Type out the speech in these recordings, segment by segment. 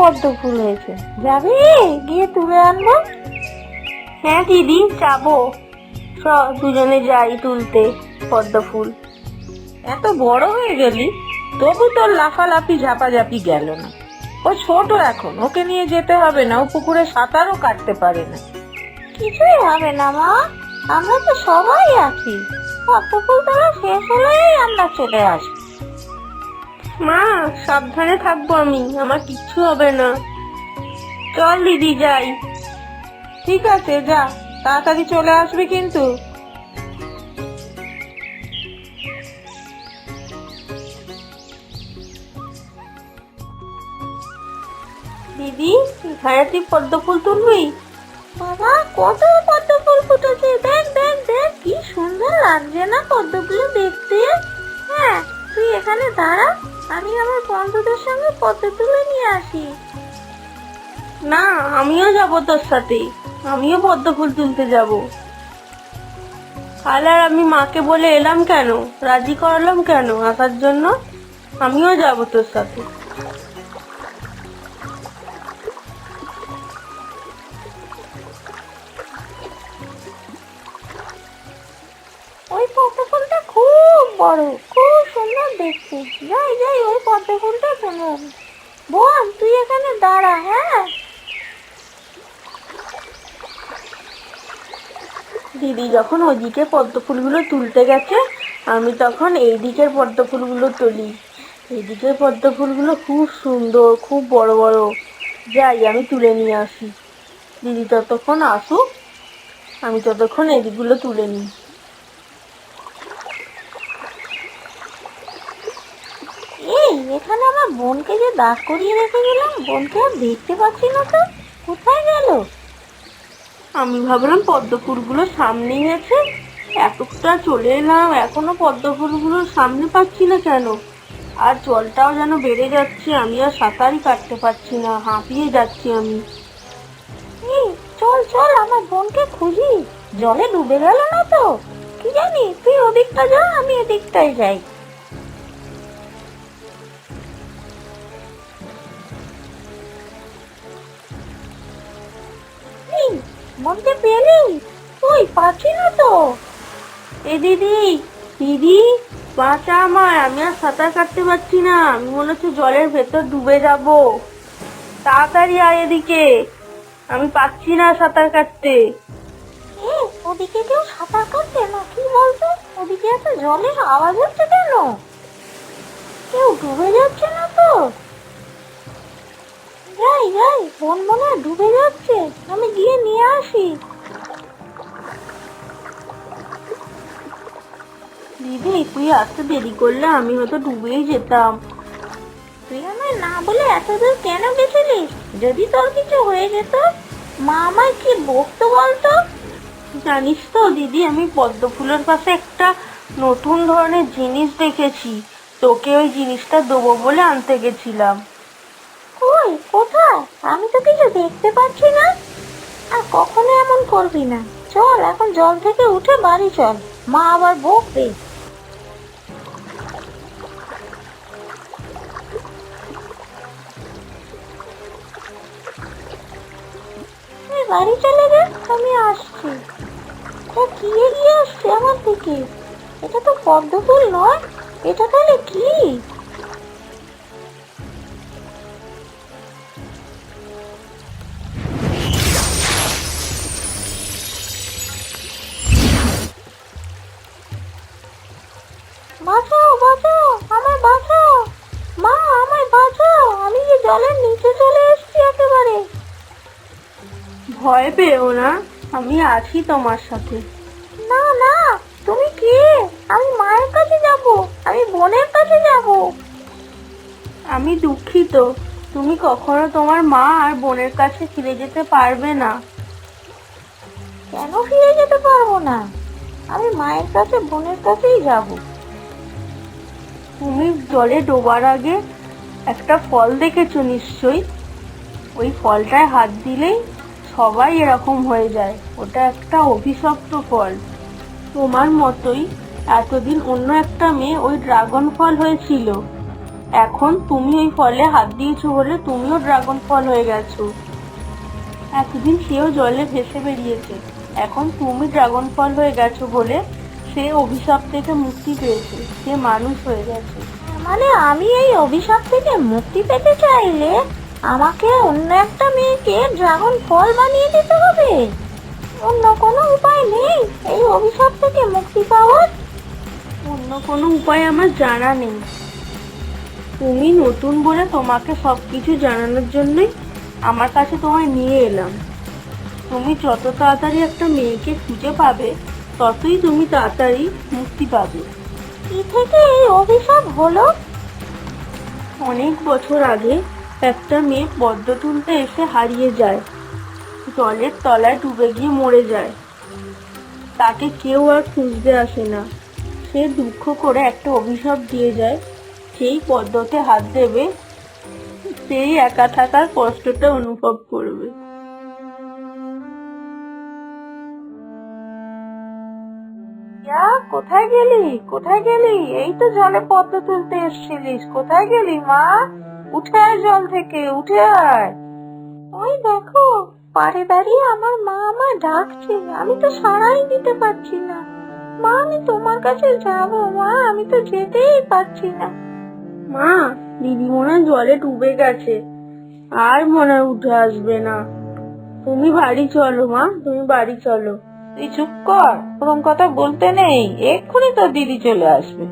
পদ্ম ফুল হয়েছে। যাবে? গিয়ে তুলে আনব? হ্যাঁ দিদি যাব। চ দুজনে যাই তুলতে পদ্ম ফুল। এত বড় হয়ে গেলি তবু তোর লাফালাফি ঝাপাঝাপি গেল না। ও ছোট এখন ওকে নিয়ে যেতে হবে না ও পুকুরে সাঁতারও কাটতে পারে না। কিছুই হবে না মা। আমরা তো সবাই আছি। পদ্ম ফুল তোলা শেষ হলেই আমরা চলে আসব। মা, সাবধানে থাকব আমি। আমার কিচ্ছু হবে না। চল দিদি, যাই। ঠিক আছে, যা। তাড়াতাড়ি চলে আসবে কিন্তু। দিদি ঘরে তুই পদ্ম ফুল তুলবি? বাবা, কত পদ্ম ফুল ফুটেছে। দেখ দেখ দেখ, কি সুন্দর লাগছে না পদ্মগুলো দেখতে। হ্যাঁ তুই এখানে দাঁড়া। আমি আমার বন্ধুদের সঙ্গে পদ্ম তুলে নিয়ে আসি। না, আমিও যাব তোর সাথে। আমিও পদ্ম ফুল তুলতে যাব। কাল আর আমি মাকে বলে এলাম কেন? রাজি করালাম কেন? আসার জন্য আমিও যাব তোর সাথে। ওই পদ্ম ফুলটা খুব বড়, খুব যাই যাই, ওই পদ্ম ফুলটা সুন্দর বোন, তুই এখানে দাঁড়া হ্যাঁ? দিদি যখন ওইদিকে পদ্ম ফুলগুলো তুলতে গেছে, আমি তখন এই দিকের পদ্ম ফুলগুলো তুলি। এইদিকের পদ্ম ফুলগুলো খুব সুন্দর, খুব বড় বড়। যাই, আমি তুলে নিয়ে আসি। দিদি ততক্ষণ আসুক, আমি ততক্ষণ এদিকগুলো তুলে নিই এই এখানে আমার বোনকে যে দাগ করিয়ে রেখে গেলাম বোনকে আর দেখতে পাচ্ছি না তো। কোথায় গেল? আমি ভাবলাম পদ্ম ফুলগুলো সামনেই আছে। এতটা চলে এলাম এখনও পদ্ম ফুলগুলোর সামনে পাচ্ছি না কেন? আর জলটাও যেন বেড়ে যাচ্ছে আমি আর সাঁতারই কাটতে পারছি না হাঁপিয়ে যাচ্ছি আমি। চল চল আমার বোনকে খুঁজি। জলে ডুবে গেল না তো? কি জানি তুই ওদিকটা যা আমি এদিকটাই যাই। মনকে পেলি তুই পাচ্ছি না তো? এ দিদি দিদি, বাঁচা আমার আমি আর সাঁতার কাটতে পারছি না। আমি মনে হচ্ছে জলের ভেতর ডুবে যাব। তাড়াতাড়ি আয় এদিকে। আমি পাচ্ছি না সাঁতার কাটতে। ওদিকে কেউ সাঁতার কাটছে না? কি বলতো ওদিকে এত জলের আওয়াজ হচ্ছে কেন? কেউ ডুবে যাচ্ছে না তো? যাই যাই, মনে হয় ডুবে যাচ্ছে। আমি গিয়ে নিয়ে আসি। দিদি, তুই আসতে দেরি করলে আমি হয়তো ডুবেই যেতাম। তুই আমায় না বলে এত দূর কেন গেছিলিস? যদি তোর কিছু হয়ে যেত, মা আমায় কি বকতো বলতো? জানিস তো দিদি, আমি পদ্ম ফুলের পাশে একটা নতুন ধরনের জিনিস দেখেছি। তোকে ওই জিনিসটা দেবো বলে আনতে গেছিলাম। কই? কোথায়? আমি তো কিছু দেখতে পাচ্ছি না। আর কখনো এমন করবি না। চল, এখন জল থেকে উঠে বাড়ি চল। মা আবার বকবে। বাড়ি চলে গে আমি আসছি। ও কি এগিয়ে আসছে আমার দিকে? এটা তো পদ্ম নয়। এটা তাহলে কি? বাঁচাও বাঁচাও আমায় বাঁচাও। মা আমায় বাঁচাও। আমি যে জলের নিচে চলে এসেছি একেবারে। ভয় পেও না আমি আছি তোমার সাথে। না না তুমি কে? আমি মায়ের কাছে যাব আমি বোনের কাছে যাব। আমি দুঃখিত তুমি কখনো তোমার মা আর বোনের কাছে ফিরে যেতে পারবে না। কেন ফিরে যেতে পারব না? আমি মায়ের কাছে বোনের কাছেই যাব। তুমি জলে ডোবার আগে একটা ফল দেখেছ নিশ্চয়ই? ওই ফলটায় হাত দিলেই সবাই এরকম হয়ে যায়। ওটা একটা অভিশপ্ত ফল। তোমার মতোই এতদিন অন্য একটা মেয়ে ওই ড্রাগন ফল হয়েছিল। এখন তুমি ওই ফলে হাত দিয়েছ বলে তুমিও ড্রাগন ফল হয়ে গেছো। এতদিন সেও জলে ভেসে বেরিয়েছে। এখন তুমি ড্রাগন ফল হয়ে গেছো বলে সে অভিশাপ থেকে মুক্তি পেয়েছে। সে মানুষ হয়ে গেছে। মানে আমি এই অভিশাপ থেকে মুক্তি পেতে চাইলে আমাকে অন্য একটা মেয়েকে ড্রাগন ফল বানিয়ে দিতে হবে। অন্য কোনো উপায় নেই এই অভিশাপ থেকে মুক্তি পাওয়ার? অন্য কোনো উপায় আমার জানা নেই। তুমি নতুন বলে তোমাকে সব কিছু জানানোর জন্যই আমার কাছে তোমায় নিয়ে এলাম। তুমি যত তাড়াতাড়ি একটা মেয়েকে খুঁজে পাবে ততই তুমি তাড়াতাড়ি মুক্তি পাবে। কি থেকে এই অভিশাপ হলো? অনেক বছর আগে একটা মেয়ে পদ্ম তুলতে এসে হারিয়ে যায়। জলের তলায় ডুবে গিয়ে মরে যায়। তাকে কেউ আর খুঁজতে আসে না। সে দুঃখ করে একটা অভিশাপ দিয়ে যায়। সেই পদ্মতে হাত দেবে। সেই একা থাকার কষ্টটা অনুভব করবে। কোথায় গেলি? কোথায় গেলি? এই তো জলে পদ্ম তুলতে এসেছিলিস। কোথায় গেলি, মা? উঠে আয় জল থেকে, উঠে আয়। ওই দেখো, পাড়ে দাঁড়িয়ে আমার মা আমার ডাকছে। আমি তো সাড়াই দিতে পারছি না। মা, আমি তোমার কাছে যাব, মা। আমি তো যেতেই পারছি না। মা, দিদি মনে জলে ডুবে গেছে। আর মনে উঠে আসবে না। তুমি বাড়ি চলো, মা। তুমি বাড়ি চলো। তুই চুপ কর ওরকম কথা বলতে নেই, এক্ষুনি তোর দিদি চলে আসবে।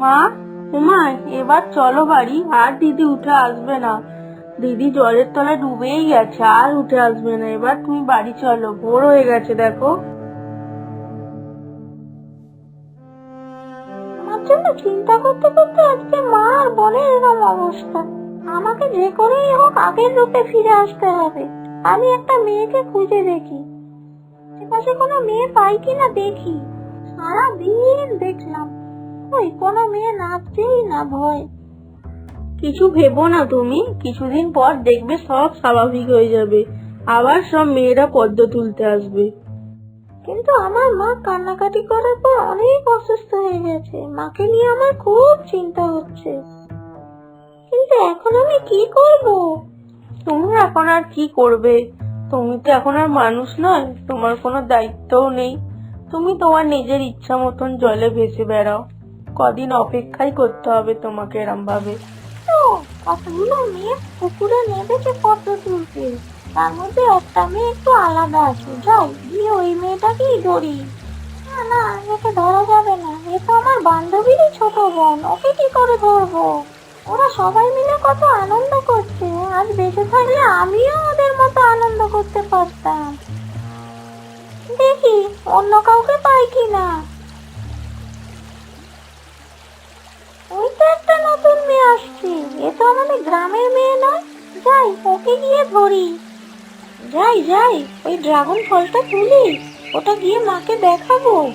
মা উমা এবার চলো বাড়ি, আর দিদি উঠে আসবে না। দিদি জলের তলায় ডুবেই গেছে, আর উঠে আসবে না। এবার তুমি বাড়ি চলো ভোর হয়ে গেছে, দেখো। চিন্তা করতে করতে আজকে মা আর বোনের এরকম অবস্থা। আমাকে যে করেই হোক আগের রূপে ফিরে আসতে হবে। আমি একটা মেয়েকে খুঁজে দেখি। আশেপাশে কোনো মেয়ে পাই কিনা দেখি। সারা দিন দেখলাম ওই কোনো মেয়ে নাচছেই না ভয়। কিছু ভেবো না তুমি, কিছুদিন পর দেখবে সব স্বাভাবিক হয়ে যাবে। আবার সব মেয়েরা পদ্ম তুলতে আসবে। কিন্তু আমার মা কান্নাকাটি করার পর অনেক অসুস্থ হয়ে গেছে। মাকে নিয়ে আমার খুব চিন্তা হচ্ছে। কিন্তু এখন আমি কি করব? তুমি এখন আর কি করবে? তুমি তো এখন আর মানুষ নয়, তোমার কোনো দায়িত্বও নেই। তুমি তোমার নিজের ইচ্ছা মতন জলে ভেসে বেড়াও। কদিন অপেক্ষাই করতে হবে তোমাকে এরম ভাবে তো কতগুলো মেয়ে পুকুরে নেমেছে পদ্ম তুলতে। তার মধ্যে একটা মেয়ে একটু আলাদা আছে। যাই গিয়ে ওই মেয়েটাকেই ধরি। না না, একে ধরা যাবে না। এ তো আমার বান্ধবীরই ছোট বোন, ওকে কি করে ধরবো? ওরা সবাই মিলে কত আনন্দ করছে। আজ বেঁচে থাকলে আমিও ওদের মতো আনন্দ করতে পারতাম। দেখি, অন্য কাউকে পাই কি না ওই তো একটা নতুন মেয়ে আসছে। এ তো আমাদের গ্রামের মেয়ে নয়। যাই, ওকে গিয়ে ধরি। যাই যাই, ওই ড্রাগন ফলটা তুলি, ওটা গিয়ে মাকে দেখাবো।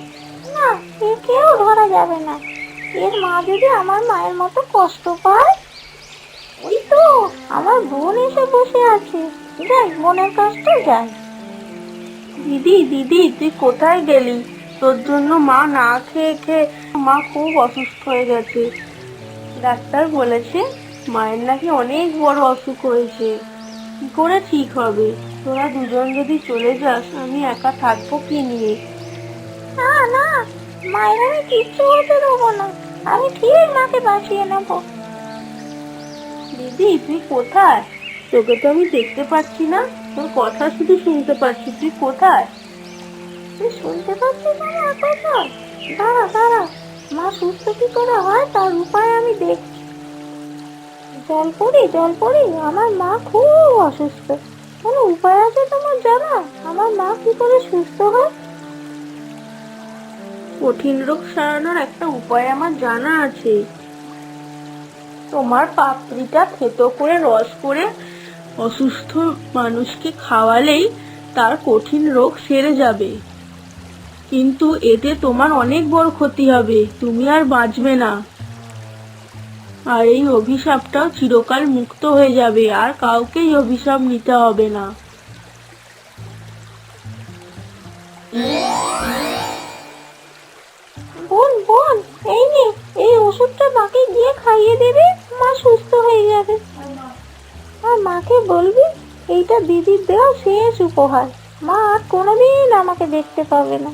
না, এ কেউ ধরা যাবে না। এর মা যদি আমার মায়ের মতো কষ্ট পায়? ওই তো, আমার বোন এসে বসে আছে। যাই, বোনের কাছটা যাই। দিদি দিদি, তুই কোথায় গেলি? তোর জন্য মা না খেয়ে খেয়ে, মা খুব অসুস্থ হয়ে গেছে। ডাক্তার বলেছে, মায়ের নাকি অনেক বড় অসুখ হয়েছে। কি করে ঠিক হবে? তোরা দুজন যদি চলে যাস আমি একা থাকব কি নিয়ে? না না মায়ের আমি কিচ্ছু হতে দেবো না। আমি ঠিক মাকে বাঁচিয়ে নেব। দিদি তুই কোথায়? তোকে তো আমি দেখতে পাচ্ছি না। তোর কথা শুধু শুনতে পাচ্ছি। তুই কোথায়? তুই শুনতে পাচ্ছিস আমার কথা? দাঁড়া দাঁড়া। মা সুস্থ কি করে হয় তার উপায় আমি দেখছি। জল পড়ি জল পড়ি। আমার মা খুব অসুস্থ। কোনো উপায় আছে তোমার জানা? আমার মা কি করে সুস্থ হয়? কঠিন রোগ সারানোর একটা উপায় আমার জানা আছে। তোমার পাপড়িটা থেতো করে, রস করে অসুস্থ মানুষকে খাওয়ালেই তার কঠিন রোগ সেরে যাবে। কিন্তু এতে তোমার অনেক বড় ক্ষতি হবে। তুমি আর বাঁচবে না। আর এই অভিশাপটাও চিরকাল মুক্ত হয়ে যাবে, আর কাউকেই অভিশাপ নিতে হবে না। বোন বোন, এই নে, এই ওষুধটা মাকে গিয়ে খাইয়ে দেবে, মা সুস্থ হয়ে যাবে। আর মাকে বলবি, এইটা দিদির দেওয়া শেষ উপহার, মা আর কোনোদিন আমাকে দেখতে পাবে না।